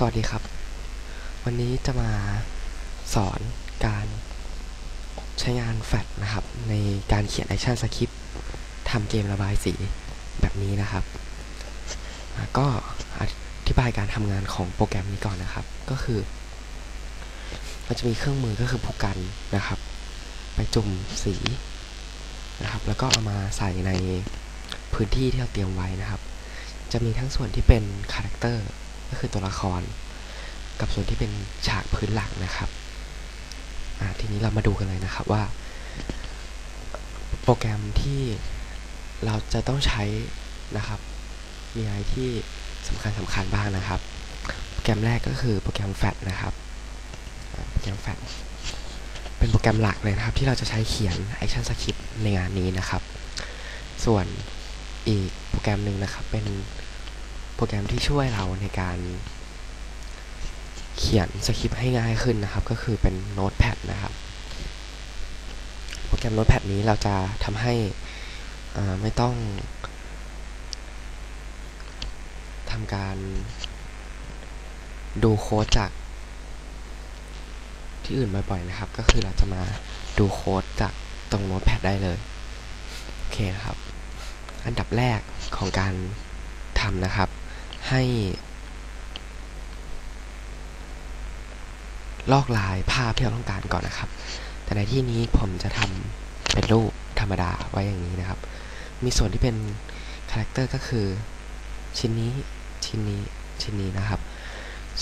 สวัสดีครับ วันนี้จะมาสอนการใช้งานแฟลชนะครับ ในการเขียนแอคชั่นสคริปต์ทำเกมระบายสีแบบนี้นะครับ ก็อธิบายการทำงานของโปรแกรมนี้ก่อนนะครับ ก็คือมันจะมีเครื่องมือก็คือผู้กันนะครับ ไปจุ่มสีนะครับ แล้วก็เอามาใส่ในพื้นที่ที่เราเตรียมไว้นะครับ จะมีทั้งส่วนที่เป็นคาแรคเตอร์ ก็คือตัวละคร กับส่วนที่เป็นฉากพื้นหลังนะครับทีนี้เรามาดูกันเลยนะครับว่า โปรแกรมที่เราจะต้องใช้นะครับ มีอะไรที่สำคัญสำคัญบ้างนะครับ โปรแกรมแรกก็คือโปรแกรมแฟลนะครับโปรแกรมแฟลเป็นโปรแกรมหลักเลยนะครับ ที่เราจะใช้เขียน Action Script ในงานนี้นะครับ ส่วนอีกโปรแกรมหนึ่งนะครับเป็น โปรแกรมที่ช่วยเราในการเขียนสคริปต์ให้ง่ายขึ้นนะครับ ก็คือเป็น Notepad นะครับ โปรแกรม Notepad นี้เราจะทำให้ไม่ต้องทำการดูโค้ดจากที่อื่นบ่อยๆนะครับ ก็คือเราจะมาดูโค้ดจากตรง Notepad ได้เลย โอเคนะครับ อันดับแรกของการทำนะครับ ให้ ลอกลายภาพที่เราต้องการก่อนนะครับ แต่ในที่นี้ผมจะทำเป็นรูปธรรมดาไว้อย่างนี้นะครับ มีส่วนที่เป็นคาแรคเตอร์ก็คือ ชิ้นนี้ชิ้นนี้ชิ้นนี้นะครับ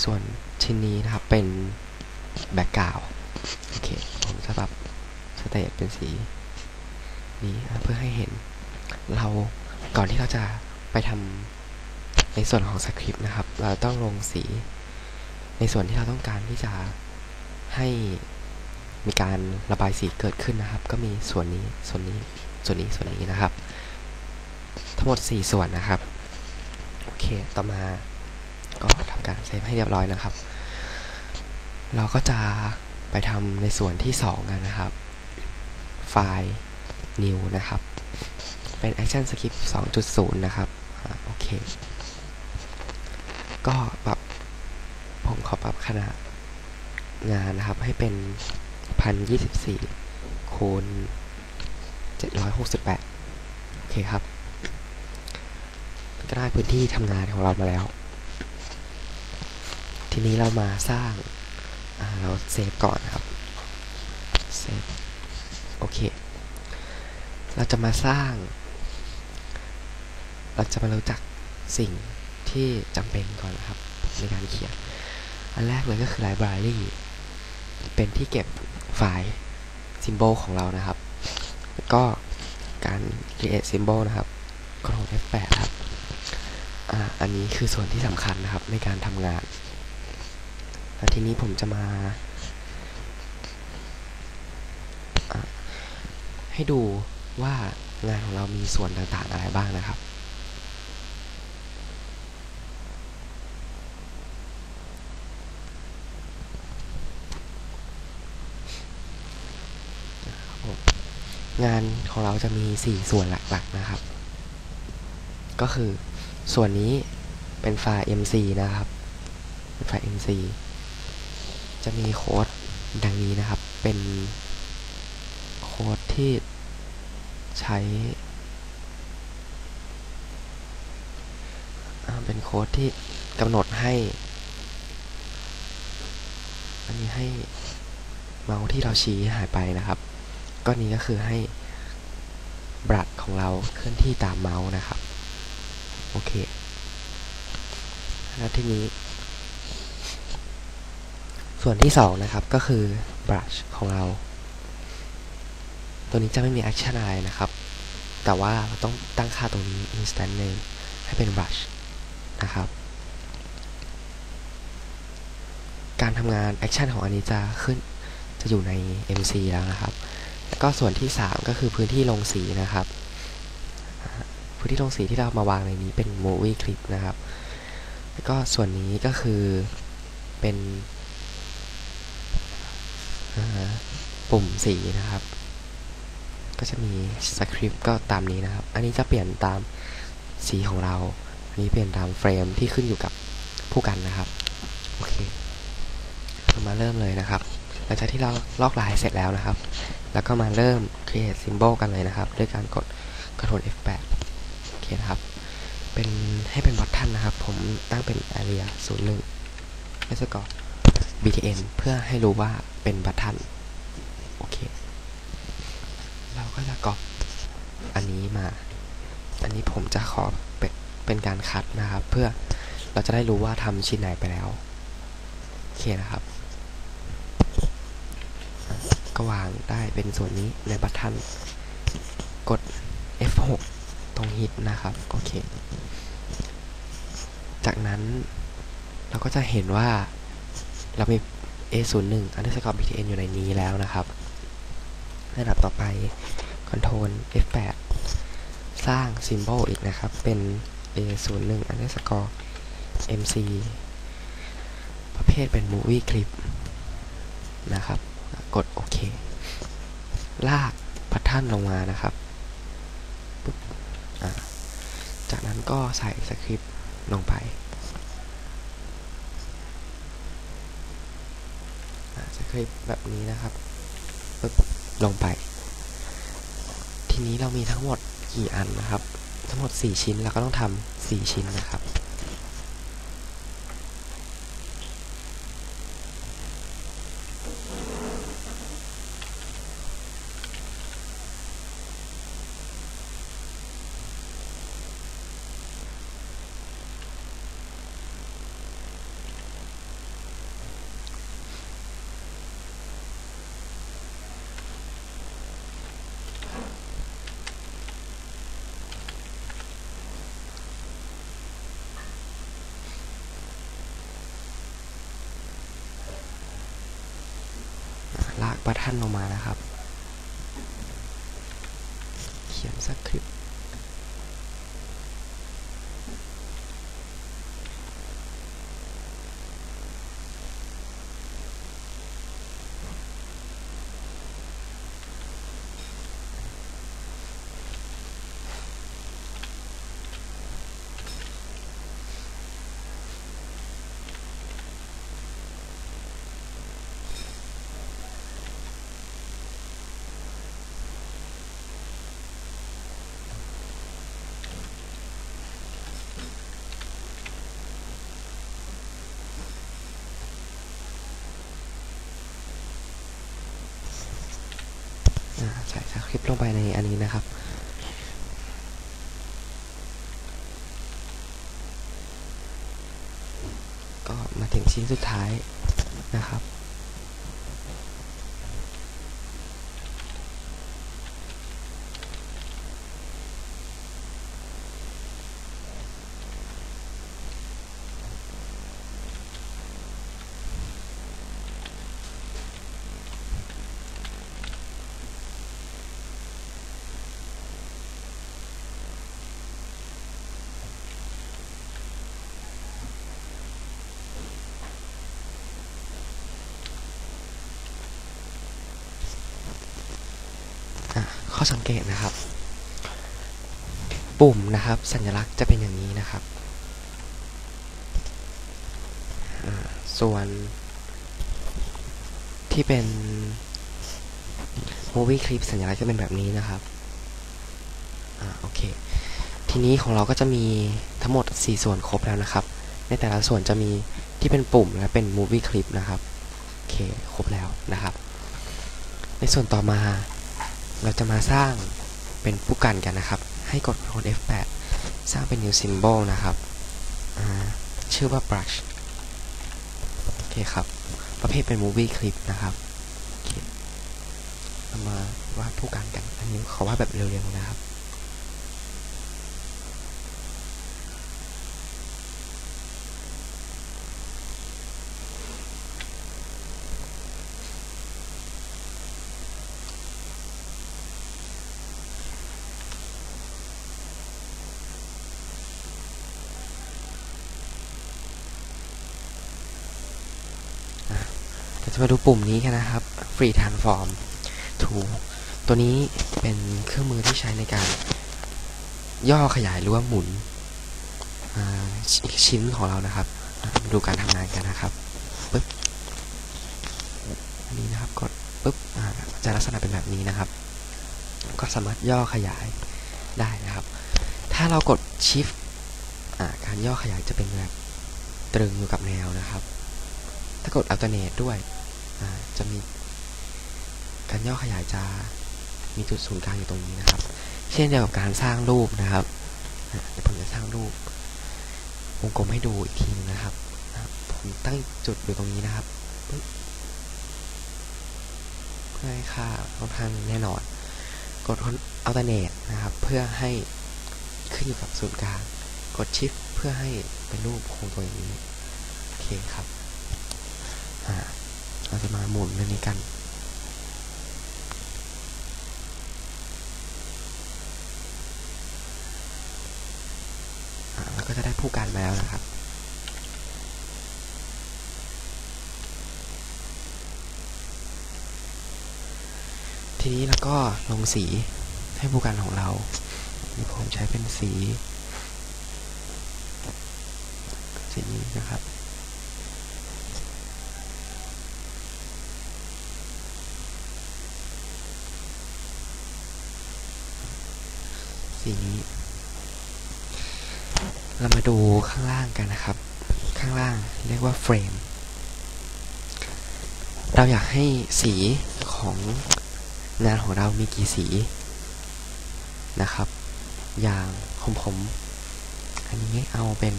ส่วนชิ้นนี้นะครับเป็นแบ็กกราวโอเค ผมจะปรับสเตทเป็นสีนี้เพื่อให้เห็นเราก่อนที่เราจะไปทำ ในส่วนของสคริปต์นะครับ เราต้องลงสี ในส่วนที่เราต้องการที่จะให้มีการระบายสีเกิดขึ้นนะครับ ก็มีส่วนนี้ ส่วนนี้ ส่วนนี้ ส่วนนี้นะครับ ทั้งหมด 4 ส่วนนะครับ โอเค ต่อมา ก็ทำการเซฟให้เรียบร้อยนะครับ เราก็จะไปทำในส่วนที่ 2 กันนะครับ ไฟล์ new นะครับ เป็น Action Script 2.0 นะครับอโอเค ก็ปรับผมขอปรับขนาดงานนะครับ ให้เป็น1024คูณ768โอเคครับ ก็ได้พื้นที่ทำงานของเรามาแล้ว ทีนี้เรามาสร้างาเราเซฟก่อนครับเซฟโอเค เราจะมาสร้าง เราจะมารู้จักสิ่ง ที่จำเป็นก่อนนะครับ ในการเขียน อันแรกเลยก็คือ library เป็นที่เก็บไฟล์ symbol ของเรานะครับ แล้วก็การ create symbol นะครับ Ctrl F8 ครับอ่าอันนี้คือส่วนที่สำคัญนะครับในการทำงาน แล้วทีนี้ผมจะมาอะให้ดูว่างานของเรามีส่วนต่างๆอะไรบ้างนะครับ งานของเราจะมี 4 ส่วนหลักๆนะครับ ก็คือส่วนนี้เป็นไฟล์ MC นะครับ เป็นไฟล์ MC จะมีโค้ดดังนี้นะครับ เป็นโค้ดที่ใช้ เป็นโค้ดที่กำหนดให้ อันนี้ให้เมาส์ที่เราชี้หายไปนะครับ ก็นี้ก็คือให้บรัดของเราเคลื่อนที่ตามเมาส์นะครับ โอเค แล้วทีนี้ ส่วนที่สองนะครับก็คือ brush ของเรา ตัวนี้จะไม่มี action อะไรนะครับ แต่ว่าเราต้องตั้งค่าตรงนี้ instant name ให้เป็น brush นะครับ การทำงาน action ของอันนี้จะขึ้นจะอยู่ใน MC แล้วนะครับ ก็ส่วนที่ 3 ก็คือพื้นที่ลงสีนะครับ พื้นที่ลงสีที่เรามาวางในนี้เป็น movie clip นะครับแล้วก็ส่วนนี้ก็คือเป็นปุ่มสีนะครับ ก็จะมีสคริปต์ก็ตามนี้นะครับ อันนี้จะเปลี่ยนตามสีของเรา อันนี้เปลี่ยนตามเฟรมที่ขึ้นอยู่กับผู้กันนะครับโโอเค เรามาเริ่มเลยนะครับ หลังจากที่เราลอกลายเสร็จแล้วนะครับ แล้วก็มาเริ่ม create symbol กันเลยนะครับ ด้วยการกด Ctrl F8 โอเคนะครับ เป็นให้เป็นบัตทันนะครับ ผมตั้งเป็น area 01แล้วก็ btn เพื่อให้รู้ว่าเป็นบัตทันโอเค เราก็จะก๊อปอันนี้มา อันนี้ผมจะขอเป็นเป็นการคัดนะครับ เพื่อเราจะได้รู้ว่าทำชิ้นไหนไปแล้ว โอเคนะครับ ก็วางได้เป็นส่วนนี้ในบัตทันกด F6 ตรงฮิตนะครับ โอเค จากนั้นเราก็จะเห็นว่าเรามี A01 underscore btn อยู่ในนี้แล้วนะครับระดับต่อไป Ctrl F8 สร้าง symbol อีกนะครับ เป็น A01 underscore mc ประเภทเป็น movie clip นะครับ กดโอเค ลากพัททันลงมานะครับปุ๊บจากนั้นก็ใส่สคริปต์ลงไป สคริปต์แบบนี้นะครับปุ๊บลงไป ทีนี้เรามีทั้งหมดกี่อันนะครับ ทั้งหมด 4 ชิ้น เราก็ต้องทำ4ชิ้นนะครับ ลากบัตทั นะครับ เขียนสคริปต์อ่าใส่สคริปต์ลงไปในะครับ ก็มาถึงชิ้นสุดท้ายนะครับ สังเกตนะครับ ปุ่มนะครับ สัญลักษณ์จะเป็นอย่างนี้นะครับ ส่วนที่เป็น movie clip สัญลักษณ์จะเป็นแบบนี้นะครับอโอเค ทีนี้ของเราก็จะมีทั้งหมด 4 ส่วนครบแล้วนะครับ ในแต่ละส่วนจะมีที่เป็นปุ่มและเป็น movie clip นะครับ โอเค ครบแล้วนะครับ ในส่วนต่อมา เราจะมาสร้างเป็นผู้กันกันนะครับ ให้กด Ctrl F8 สร้างเป็น new symbol นะครับ ชื่อว่า brush โอเคครับ ประเภทเป็น movie clip นะครับโอเคเรามาวาดผู้กันกัน อันนี้ขอวาดแบบเร็วๆนะครับ เรา จะมาดูปุ่มนี้กันนะครับ Free Transform Tool ตัวนี้เป็นเครื่องมือที่ใช้ในการ ย่อขยายหรือว่าหมุนชชิ้นของเรานะครับ ดูการทำงานกันนะครับปุ๊บนี้นะครับกดปุ๊บจะลักษณะเป็นแบบนี้นะครับ ก็สามารถย่อขยายได้นะครับ ถ้าเรากด shift การย่อขยายจะเป็นแบบตรึงอยู่กับแนวนะครับ ถ้ากด alternate ด้วย จะมีการย่อขยายจะมีจุดศูนย์กลางอยู่ตรงนี้นะครับ เช่นเดียวกับการสร้างรูปนะครับเดี๋ยวผมจะสร้างรูปวงกลมให้ดูอีกทีนึงนะครับ ผมตั้งจุดอยู่ตรงนี้นะครับเพื่อให้ค่าค่อนข้างแน่นอน กด alternate นะครับ เพื่อให้ขึ้นอยู่กับศูนย์กลาง กด shift เพื่อให้เป็นรูปโครงตัวอย่างนี้ โอเคครับ เราจะมาหมุนเรื่องนี้กัน แล้วก็จะได้ผู้การมาแล้วนะครับ ทีนี้เราก็ลงสีให้ผู้การของเราผมใช้เป็นสี สีนี้นะครับ สีนี้ เรามาดูข้างล่างกันนะครับ ข้างล่างเรียกว่าเฟรม เราอยากให้สีของงานของเรามีกี่สีนะครับ อย่างของผม อันนี้เอาเป็น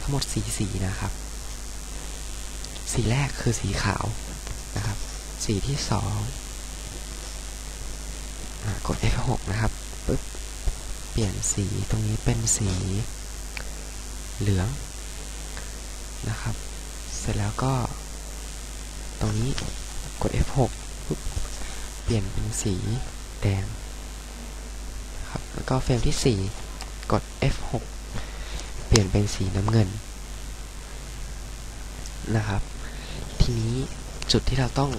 ทั้งหมดสีสีนะครับ สีแรกคือสีขาวนะครับ สีที่สองกด F6 นะครับปึ๊บเปลี่ยนสีตรงนี้เป็นสี เหลืองนะครับ เสร็จแล้วก็ ตรงนี้กด F6 ปุ๊บเปลี่ยนเป็นสีแดงครับแล้วก็เฟรมที่ 4 กด F6 เปลี่ยนเป็นสีน้ำเงินนะครับ ทีนี้จุดที่เราต้อง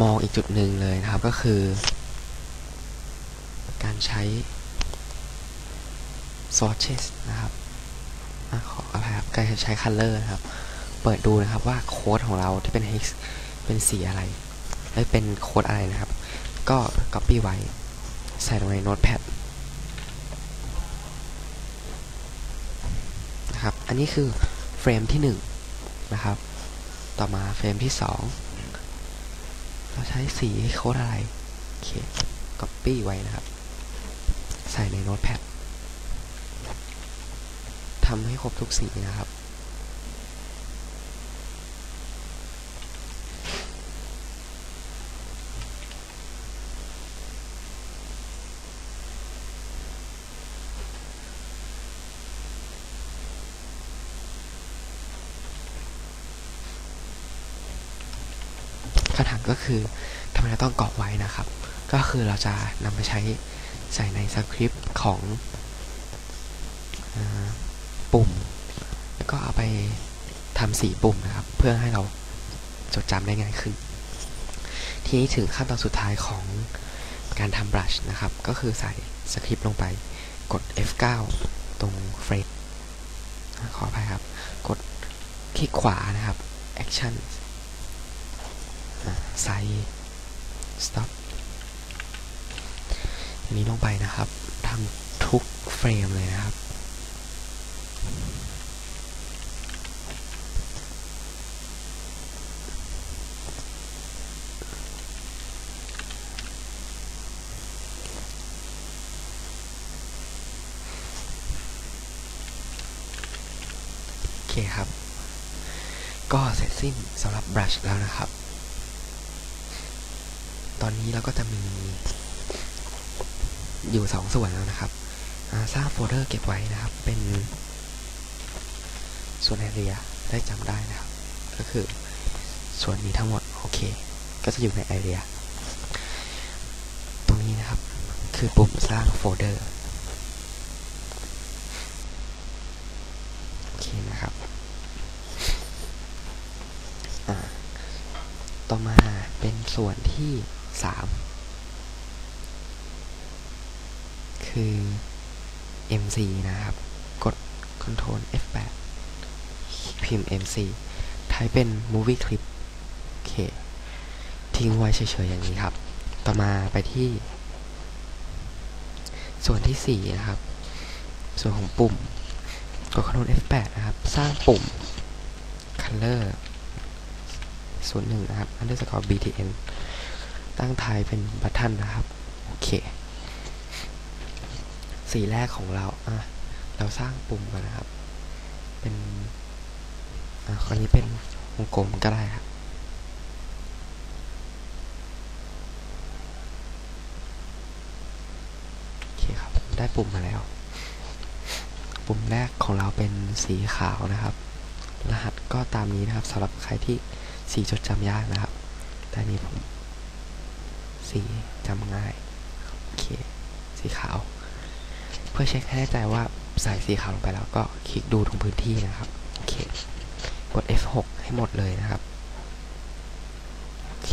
มองอีกจุดหนึ่งเลยนะครับก็คือ การใช้ swatches นะครับ ขออภัยครับการใช้ color นะครับ เปิดดูนะครับว่าโค้ดของเราที่เป็น hex เป็นสีอะไรและเป็นโค้ดอะไรนะครับ ก็ copy ไว้ ใส่ลงใน notepad นะครับ อันนี้คือเฟรมที่1นะครับ ต่อมาเฟรมที่ 2 เราใช้สีโค้ดอะไร โอเค copy ไว้นะครับ ใส่ใน notepad ทำให้ครบทุกสีนะครับ คำถามก็คือทำไมเราต้องกรอกไว้นะครับ ก็คือเราจะนำไปใช้ใส่ในสคริปต์ของ ปุ่ม แล้วก็เอาไปทำสีปุ่มนะครับ เพื่อให้เราจดจำได้ง่ายขึ้น ทีนี้ถึงขั้นตอนสุดท้ายของการทำบรัชนะครับ ก็คือใส่สคริปต์ลงไป กด F9 ตรงเฟร e ขออภัยครับ กดคลิกขวานะครับ Action ไซ stop อันนี้ลงไปนะครับทำทุกเฟรมเลยนะครับ โอเคครับ ก็เสร็จสิ้นสำหรับบรัชแล้วนะครับ ตอนนี้เราก็จะมีอยู่สองส่วนแล้วนะครับสร้างโฟลเดอร์เก็บไว้นะครับ เป็นส่วนแอเรียได้จำได้นะครับ ก็คือส่วนนี้ทั้งหมด โอเค ก็จะอยู่ในแอเรียตรงนี้นะครับ คือปุ่มสร้างโฟลเดอร์ โอเคนะครับ อ่า ต่อมาเป็นส่วนที่สามคือ MC นะครับ กด Ctrl F8 พิมพ์ MC ไทยเป็น Movie Clip โอเค ทิ้งไว้เฉยๆอย่างนี้ครับ ต่อมาไปที่ ส่วนที่ 4 นะครับ ส่วนของปุ่ม กด Ctrl F8 นะครับ สร้างปุ่ม color ส่วนหนึ่งนะครับ underscore btn ตั้งไทยเป็นบัตทันนะครับ โอเค สีแรกของเราอะเราสร้างปุ่มกันนะครับ เป็นอะคนนี้เป็นวงกลมก็ได้ครับโอเคครับ ได้ปุ่มมาแล้ว ปุ่มแรกของเราเป็นสีขาวนะครับ รหัสก็ตามนี้นะครับสำหรับใครที่ สีจดจำยากนะครับ แต่นี้ผม สีจำง่าย โอเค สีขาว เพื่อเช็คให้แน่ใจว่าใส่สีขาวลงไปแล้วก็คลิกดูตรงพื้นที่นะครับ โอเค กด F6 ให้หมดเลยนะครับ โอเค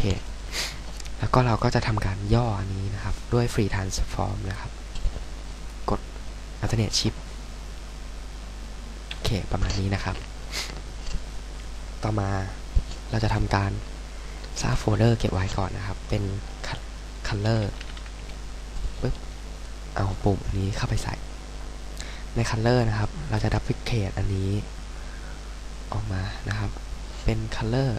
แล้วก็เราก็จะทำการย่ออันนี้นะครับ ด้วย Free Transform นะครับ กด Alternate Shift โอเค ประมาณนี้นะครับ ต่อมา เราจะทำการสร้างโฟลเดอร์เก็บไว้ก่อนนะครับ เป็น Color ปึ๊บเอาปุ่มนี้เข้าไปใส่ ใน Color นะครับ เราจะดับ l i เค e อันนี้ออกมานะครับ เป็น Color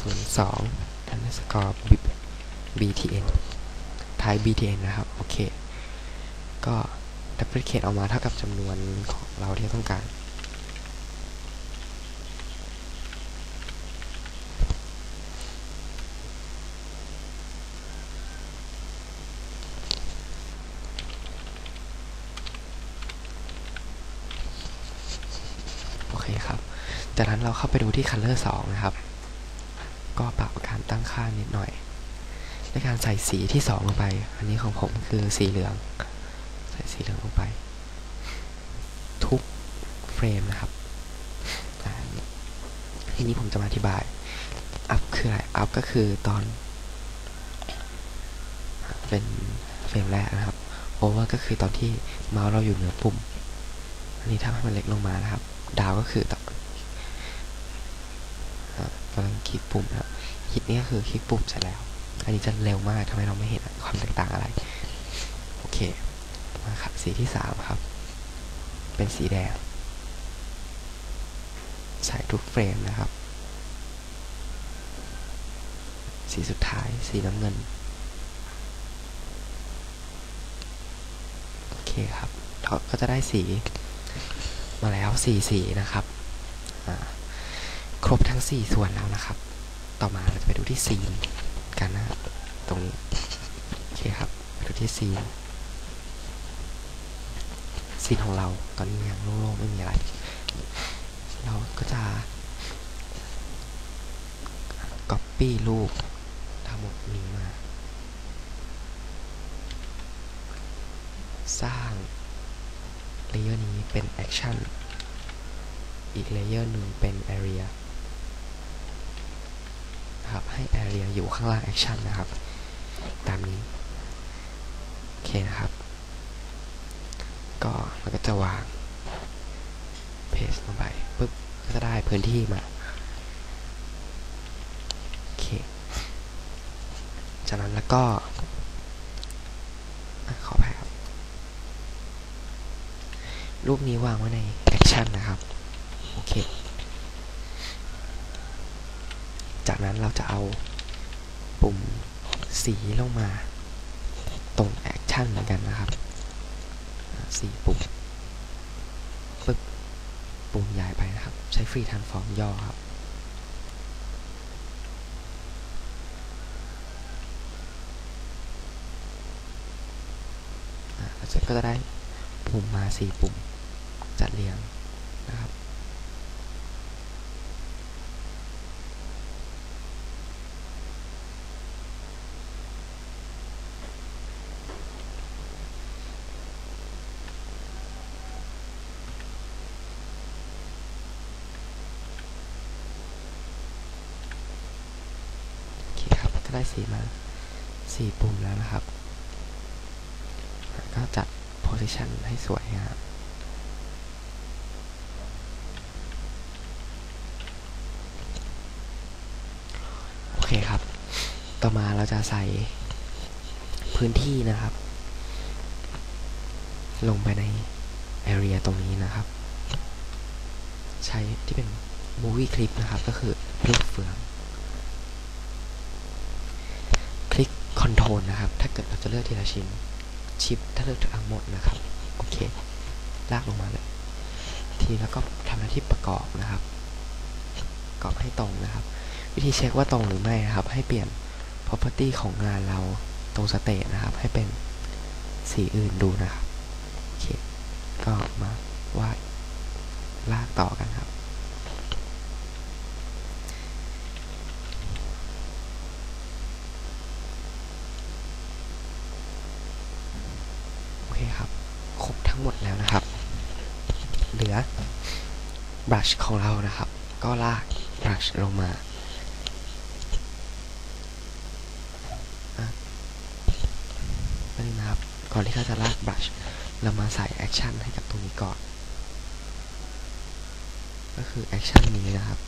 02 underscore btn ทาย btn นะครับ โอเค ก็ดับ l i เค e ออกมาเท่ากับจำนวนของเราที่ต้องการ โอเคครับ จากนั้น เข้าไปดูที่ Color 2 นะครับ ก็ปรับการตั้งค่านิดหน่อย ในการใส่สีที่ 2 ลงไป อันนี้ของผมคือสีเหลือง ใส่สีเหลืองลงไป ทุกเฟรมนะครับ ทีนี้ผมจะมาอธิบาย อัพคืออะไร อัพก็คือตอน เป็นเฟรมแรกนะครับ โอเวอร์ก็คือตอนที่เมาส์เราอยู่เหนือปุ่ม อันนี้ทำให้มันเล็กลงมานะครับ ดาวก็คือตอนอ่ากำลังคลิกปุ่มนะครับฮิตนี่ก็คือคลิกปุ่มเสร็จแล้ว อันนี้จะเร็วมากทำให้เราไม่เห็นความแตกต่างอะไร โอเค มาครับสีที่สามครับ เป็นสีแดง ใส่ทุกเฟรมนะครับ สีสุดท้ายสีน้ำเงิน โอเคครับ เราก็จะได้สีมาแล้วสี่สีนะครับ รบทั้งสี่ส่วนแล้วนะครับ ต่อมาเราจะไปดูที่ซีนกันนะตรงนี้โอเคครับไปดูที่ซีนซีนของเราตอนนี้ยังโล่งๆไม่มีอะไร เราก็จะ Copy รูปทั้งหมดนี้มา สร้างเลเยอร์นี้เป็นแอคชั่นอีกเลเยอร์หนึ่งเป็น area นะครับ ให้ area อยู่ข้างล่าง action นนะครับ ตามนี้ โอเคนะครับ ก็เราก็จะวาง paste ลงไปปุ๊บก็จะได้พื้นที่มา โอเค จากนั้นแล้วก็ขออภัยครับ รูปนี้วางไว้ใน action นะครับ โอเคจากนั้นเราจะเอา ปุ่มสีลงมา ตรง action เหมือนกันนะครับสีปุ่มปึ๊บปุ่มย้ายไปนะครับ ใช้ free transform ย่อครับก็จะได้ปุ่มมาสี่ปุ่ม จัดเรียงนะครับ โอเคครับ ก็ได้ สีมาสี่ปุ่มแล้วนะครับ ก็จัด position ให้สวยงามโอเคครับ ต่อมาเราจะใส่พื้นที่นะครับ ลงไปใน area ตรงนี้นะครับ ใช้ที่เป็น movie clip นะครับ ก็คือลูกเฟือง คอนโทรลนะครับ ถ้าเกิดเราจะเลือกทีละชิ้นชิปถ้าเลือกทั้งหมดนะครับ โอเค ลากลงมาเลย ทีแล้วก็ทำหน้าที่ประกอบนะครับ ประกอบให้ตรงนะครับ วิธีเช็คว่าตรงหรือไม่นะครับ ให้เปลี่ยน property ของงานเราตรงสเตทนะครับ ให้เป็นสีอื่นดูนะครับ โอเค ก็มาวาดลากต่อกันครับ โอเคครับ ครบทั้งหมดแล้วนะครับ เหลือบรัชของเรานะครับ ก็ ลากบรัชลงมาอะแป๊บนึงนะครับ ก่อนที่เราจะลากบรัชเรามาใส่แอคชั่นให้กับตรงนี้ก่อน ก็คือแอคชั่นนี้นะครับ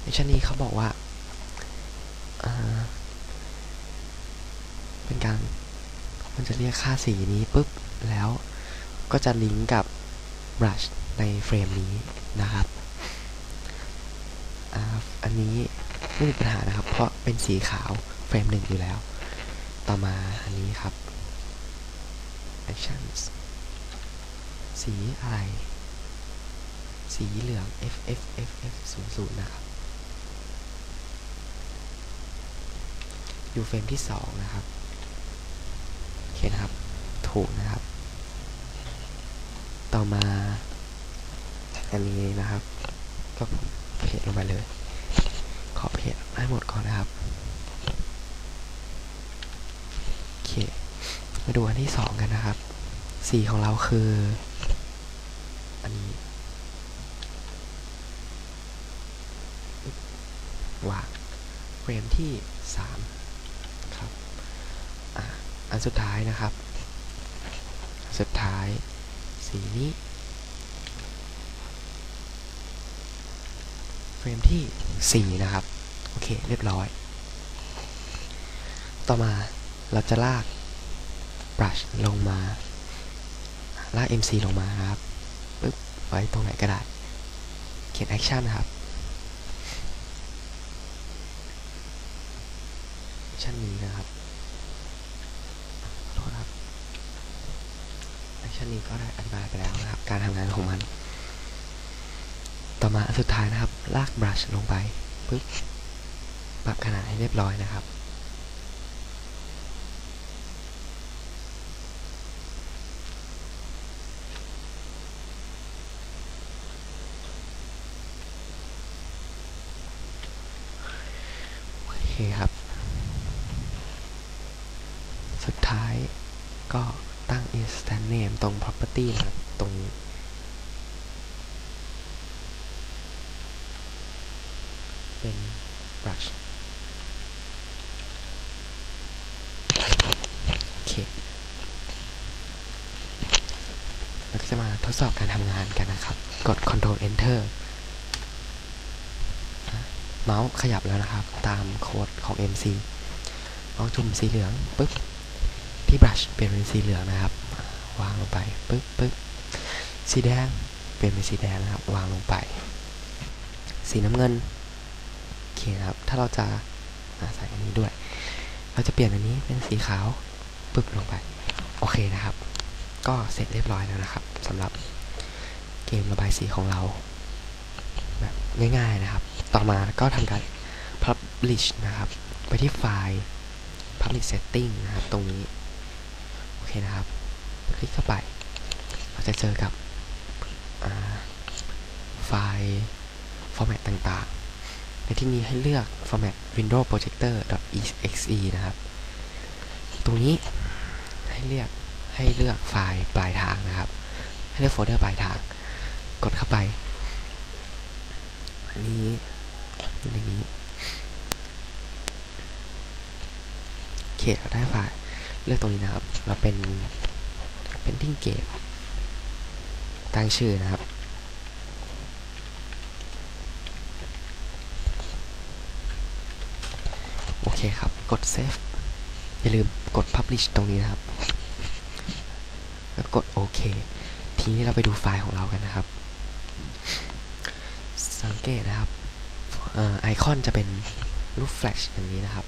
แอคชั่นนี้เขาบอกว่าอ่าเป็นการ มันจะเรียกค่าสีนี้ปุ๊บ แล้วก็จะลิงก์กับบรัช ในเฟรมนี้นะครับอันนี้ไม่มีปัญหานะครับ เพราะเป็นสีขาวเฟรมหนึ่งอยู่แล้ว ต่อมาอันนี้ครับ actions สีอะไร สีเหลือง f f f f 0 0นะครับ อยู่เฟรมที่2นะครับโอเคนะครับ ถูกนะครับ ต่อมา อันนี้นะครับ ก็เพจลงไปเลย ขอเพจให้หมดก่อนนะครับโอเค มาดูอันที่สองกันนะครับ สีของเราคือ อันนี้วางเฟรมที่สามครับอะอันสุดท้ายนะครับ สุดท้ายสีนี้ เฟ รมที่ 4 นะครับ โอเค เรียบร้อย ต่อมาเราจะลาก brush ลงมา ลาก MC ลงมาครับปึ๊บไว้ตรงไหนก็ได้ เขียน action นะครับ action นี้นะครับขอโทษครับ action นี้ก็ได้อธิบายไปแล้วนะครับ การทำงานของมัน ต่อมาสุดท้ายนะครับ ลาก brush ลงไปปึ๊บปรับขนาดให้เรียบร้อยนะครับ โอเคครับ สุดท้ายก็ตั้ง instant name ตรง property นะครับ ตรงนี้ เป็น brush โอเค เราก็จะมาทดสอบการทำงานกันนะครับ กด Ctrl Enter อะ เมาส์ขยับแล้วนะครับ ตามโค้ดของ MC เมาส์จุ่มสีเหลืองปึ๊บที่ brush เปลี่ยนเป็นสีเหลืองนะครับ วางลงไปปึ๊บปึ๊บสีแดงเปลี่ยนเป็นสีแดงนะครับ วางลงไป สีน้ำเงินโอเคนะครับ ถ้าเราจะอะใส่อันนี้ด้วย เราจะเปลี่ยนอันนี้เป็นสีขาวปึ๊บลงไป โอเคนะครับ ก็เสร็จเรียบร้อยแล้วนะครับสำหรับเกมระบายสีของเรา แบบง่ายๆนะครับ ต่อมาก็ทำการ publish นะครับ ไปที่ไฟล์ public setting นะครับ ตรงนี้ โอเคนะครับ คลิกเข้าไป เราจะเจอกับไฟล์ format ต่างๆ ในที่นี้ให้เลือก format windows projector exe นะครับ ตรงนี้ให้เลือกให้เลือกไฟล์ปลายทางนะครับ ให้เลือกโฟลเดอร์ปลายทาง กดเข้าไป นนี้อยู่ในนี้โอเคเราได้ไฟล์เลือกตรงนี้นะครับ เราเป็นเป็นทิ้งเกตตั้งชื่อนะครับโอเคครับ กด save อย่าลืมกด publish ตรงนี้นะครับ แล้วกดโอเค ทีนี้เราไปดูไฟล์ของเรากันนะครับ เกตนะครับอ่อไอคอนจะเป็นรูปแฟลชอย่างนี้นะครับ